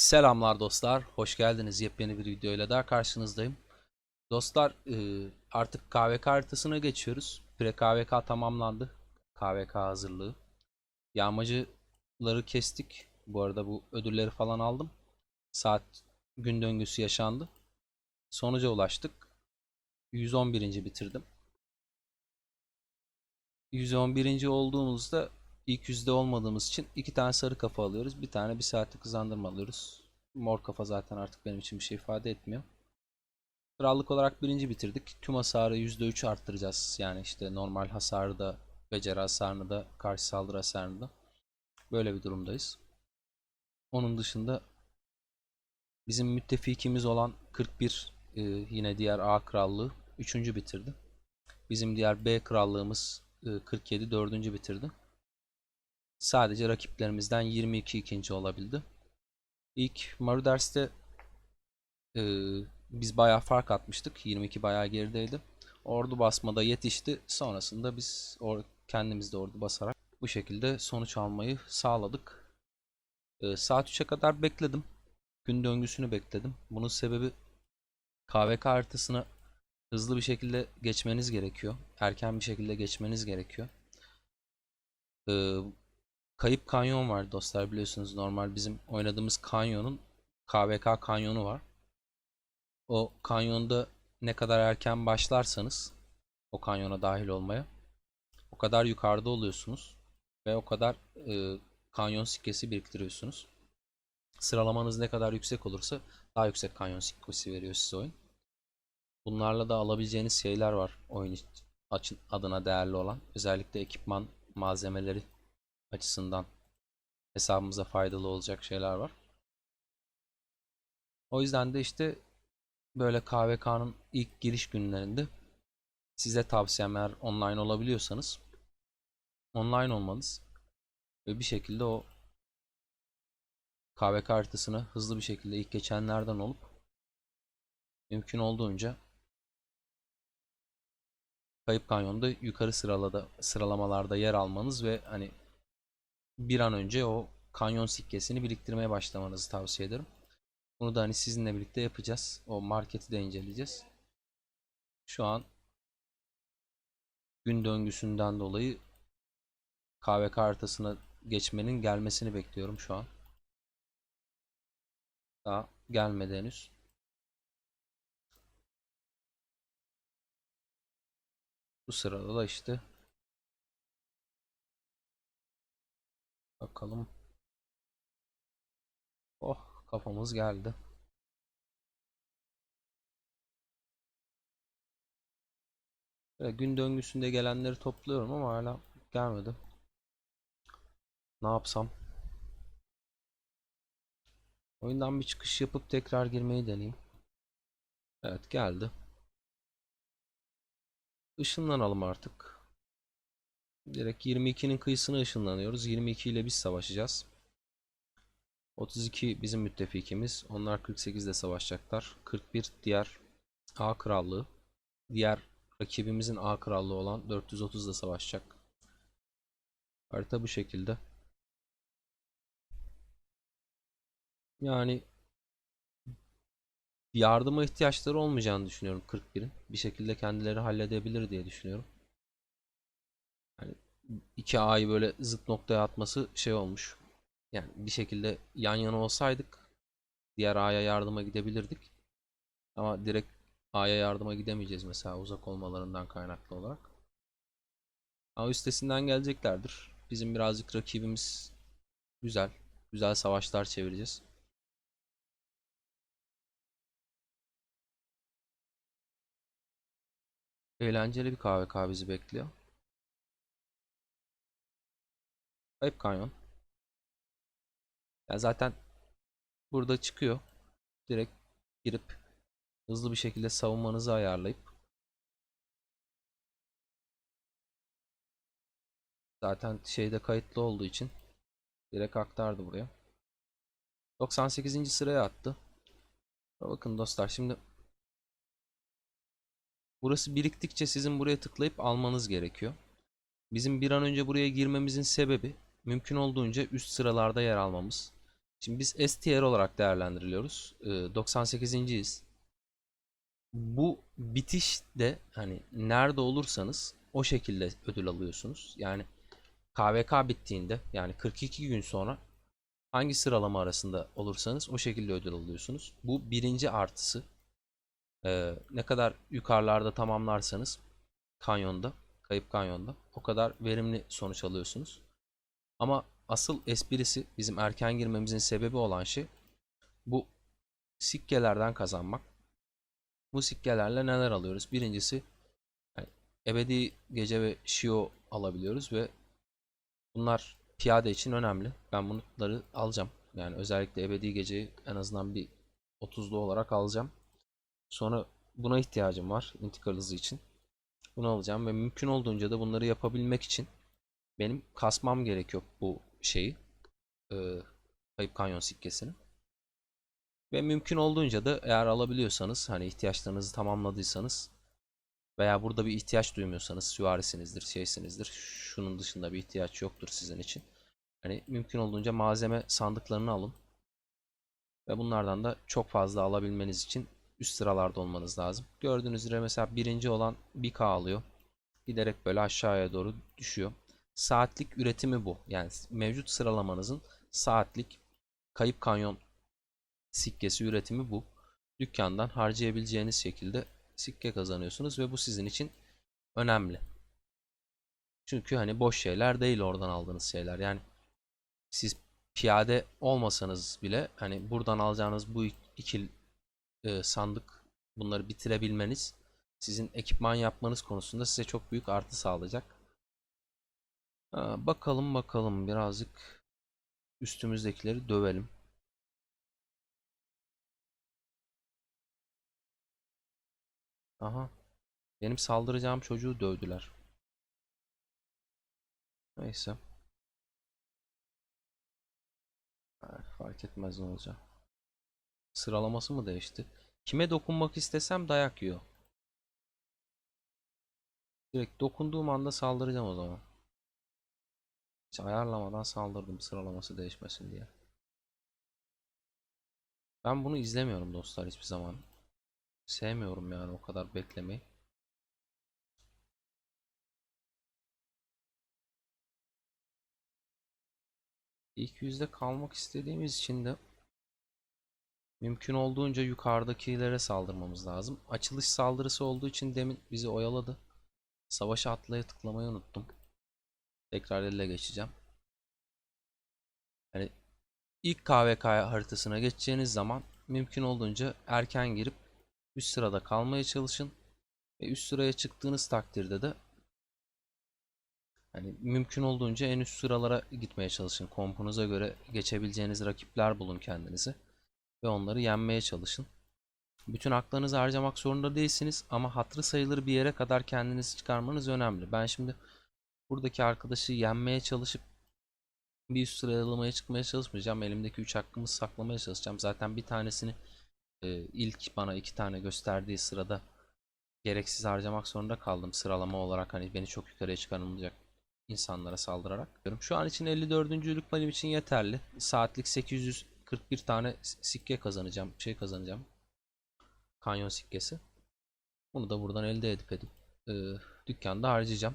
Selamlar dostlar, hoş geldiniz. Yepyeni bir videoyla daha karşınızdayım. Dostlar, e, artık KVK haritasına geçiyoruz. Pre-KVK tamamlandı. KVK hazırlığı. Yağmacıları kestik. Bu arada bu ödülleri falan aldım. Saat gün döngüsü yaşandı. Sonuca ulaştık. 111. bitirdim. 111. olduğumuzda ilk yüzde olmadığımız için iki tane sarı kafa alıyoruz. Bir tane bir saatlik hızlandırma alıyoruz. Mor kafa zaten artık benim için bir şey ifade etmiyor. Krallık olarak birinci bitirdik. Tüm hasarı %3 arttıracağız. Yani işte normal hasarı da, beceri hasarını da, karşı saldırı hasarını da. Böyle bir durumdayız. Onun dışında bizim müttefikimiz olan 41 e, yine diğer A krallığı 3. bitirdi. Bizim diğer B krallığımız e, 47 4. bitirdi. Sadece rakiplerimizden 22 ikinci olabildi. İlk Maruders'te e, biz bayağı fark atmıştık. 22 bayağı gerideydi. Ordu basmada yetişti. Sonrasında biz or kendimiz de ordu basarak bu şekilde sonuç almayı sağladık. E, saat 3'e kadar bekledim. Gün döngüsünü bekledim. Bunun sebebi KVK haritasına hızlı bir şekilde geçmeniz gerekiyor. Erken bir şekilde geçmeniz gerekiyor. E, Kayıp Kanyon var dostlar biliyorsunuz normal bizim oynadığımız kanyonun KVK kanyonu var. O kanyonda ne kadar erken başlarsanız o kanyona dahil olmaya o kadar yukarıda oluyorsunuz ve o kadar e, kanyon sikkesi biriktiriyorsunuz. Sıralamanız ne kadar yüksek olursa daha yüksek kanyon sikkesi veriyor size oyun. Bunlarla da alabileceğiniz şeyler var oyun adına değerli olan. Özellikle ekipman malzemeleri açısından hesabımıza faydalı olacak şeyler var. O yüzden de işte böyle KVK'nın ilk giriş günlerinde size tavsiyem eğer online olabiliyorsanız online olmanız ve bir şekilde o KVK haritasını hızlı bir şekilde ilk geçenlerden olup mümkün olduğunca Kayıp Kanyon'da yukarı sıralada sıralamalarda yer almanız ve hani bir an önce o kanyon sikkesini biriktirmeye başlamanızı tavsiye ederim. Bunu da hani sizinle birlikte yapacağız. O marketi de inceleyeceğiz. Şu an gün döngüsünden dolayı KVK haritasına geçmenin gelmesini bekliyorum şu an. Daha gelmedi henüz. Bu sırada da işte Bakalım. Oh kafamız geldi. Böyle gün döngüsünde gelenleri topluyorum ama hala gelmedi. Ne yapsam? Oyundan bir çıkış yapıp tekrar girmeyi deneyeyim. Evet geldi. Işınlanalım artık. Direkt 22'nin kıyısına ışınlanıyoruz. 22 ile biz savaşacağız. 32 bizim müttefikimiz. Onlar 48 ile savaşacaklar. 41 diğer A krallığı. Diğer rakibimizin A krallığı olan 430 ile savaşacak. Harita bu şekilde. Yani yardıma ihtiyaçları olmayacağını düşünüyorum 41'in. Bir şekilde kendileri halledebilir diye düşünüyorum. İki A'yı böyle zıt noktaya atması şey olmuş. Yani bir şekilde yan yana olsaydık diğer A'ya yardıma gidebilirdik. Ama direkt A'ya yardıma gidemeyeceğiz mesela uzak olmalarından kaynaklı olarak. A üstesinden geleceklerdir. Bizim birazcık rakibimiz güzel. Güzel savaşlar çevireceğiz. Eğlenceli bir KVK bizi bekliyor. Kayıp kanyon. Ya zaten burada çıkıyor. Direkt girip hızlı bir şekilde savunmanızı ayarlayıp zaten şeyde kayıtlı olduğu için direkt aktardı buraya. 98. sıraya attı. Bakın dostlar şimdi burası biriktikçe sizin buraya tıklayıp almanız gerekiyor. Bizim bir an önce buraya girmemizin sebebi mümkün olduğunca üst sıralarda yer almamız. Şimdi biz S tier olarak değerlendiriliyoruz. Ee, 98.yiz. Bu bitişte hani nerede olursanız o şekilde ödül alıyorsunuz. Yani KVK bittiğinde yani 42 gün sonra hangi sıralama arasında olursanız o şekilde ödül alıyorsunuz. Bu birinci artısı. Ee, ne kadar yukarılarda tamamlarsanız kanyonda, kayıp kanyonda o kadar verimli sonuç alıyorsunuz. Ama asıl esprisi bizim erken girmemizin sebebi olan şey bu sikkelerden kazanmak. Bu sikkelerle neler alıyoruz? Birincisi yani ebedi gece ve shio alabiliyoruz ve bunlar piyade için önemli. Ben bunları alacağım. Yani özellikle ebedi geceyi en azından bir 30'lu olarak alacağım. Sonra buna ihtiyacım var intikal hızı için. Bunu alacağım ve mümkün olduğunca da bunları yapabilmek için benim kasmam gerekiyor bu şeyi. E, kayıp kanyon sikkesini. Ve mümkün olduğunca da eğer alabiliyorsanız hani ihtiyaçlarınızı tamamladıysanız veya burada bir ihtiyaç duymuyorsanız süvarisinizdir, şeysinizdir. Şunun dışında bir ihtiyaç yoktur sizin için. Hani mümkün olduğunca malzeme sandıklarını alın. Ve bunlardan da çok fazla alabilmeniz için üst sıralarda olmanız lazım. Gördüğünüz üzere mesela birinci olan 1K alıyor. Giderek böyle aşağıya doğru düşüyor. Saatlik üretimi bu. Yani mevcut sıralamanızın saatlik kayıp kanyon sikkesi üretimi bu. Dükkandan harcayabileceğiniz şekilde sikke kazanıyorsunuz ve bu sizin için önemli. Çünkü hani boş şeyler değil oradan aldığınız şeyler. Yani siz piyade olmasanız bile hani buradan alacağınız bu iki e, sandık bunları bitirebilmeniz sizin ekipman yapmanız konusunda size çok büyük artı sağlayacak. Ha, bakalım bakalım birazcık üstümüzdekileri dövelim. Aha. Benim saldıracağım çocuğu dövdüler. Neyse. Ha, Fark etmez ne olacak. Sıralaması mı değişti? Kime dokunmak istesem dayak yiyor. Direkt dokunduğum anda saldıracağım o zaman. Hiç ayarlamadan saldırdım sıralaması değişmesin diye. Ben bunu izlemiyorum dostlar hiçbir zaman. Sevmiyorum yani o kadar beklemeyi. İlk yüzde kalmak istediğimiz için de mümkün olduğunca yukarıdakilere saldırmamız lazım. Açılış saldırısı olduğu için demin bizi oyaladı. Savaşa atlaya tıklamayı unuttum. Tekrar elle geçeceğim. Hani ilk KVK haritasına geçeceğiniz zaman mümkün olduğunca erken girip üst sırada kalmaya çalışın. Ve üst sıraya çıktığınız takdirde de hani mümkün olduğunca en üst sıralara gitmeye çalışın. Kompunuza göre geçebileceğiniz rakipler bulun kendinize ve onları yenmeye çalışın. Bütün haklarınızı harcamak zorunda değilsiniz ama hatırı sayılır bir yere kadar kendinizi çıkarmanız önemli. Ben şimdi buradaki arkadaşı yenmeye çalışıp bir üst sıralamaya çıkmaya çalışmayacağım. Elimdeki 3 hakkımı saklamaya çalışacağım. Zaten bir tanesini e, ilk bana iki tane gösterdiği sırada gereksiz harcamak zorunda kaldım sıralama olarak hani beni çok yukarıya çıkarılacak insanlara saldırarak. Şu an için 54.lük benim için yeterli. Saatlik 841 tane sikke kazanacağım. Şey kazanacağım. Kanyon sikkesi. Bunu da buradan elde edip edip e, dükkanda harcayacağım.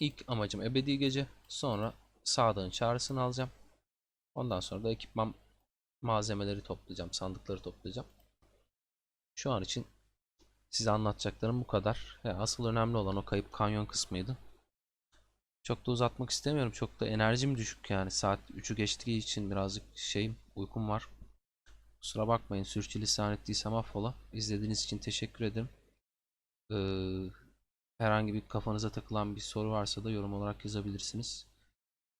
İlk amacım ebedi gece. Sonra Sadık'ın çağrısını alacağım. Ondan sonra da ekipman malzemeleri toplayacağım. Sandıkları toplayacağım. Şu an için size anlatacaklarım bu kadar. Ya asıl önemli olan o kayıp kanyon kısmıydı. Çok da uzatmak istemiyorum. Çok da enerjim düşük yani. Saat 3'ü geçtiği için birazcık şeyim, uykum var. Kusura bakmayın. Sürçülisan ettiysem affola. İzlediğiniz için teşekkür ederim. Ee, herhangi bir kafanıza takılan bir soru varsa da yorum olarak yazabilirsiniz.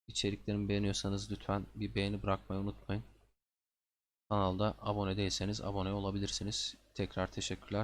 İçeriklerimi beğeniyorsanız lütfen bir beğeni bırakmayı unutmayın. Kanalda abone değilseniz abone olabilirsiniz. Tekrar teşekkürler.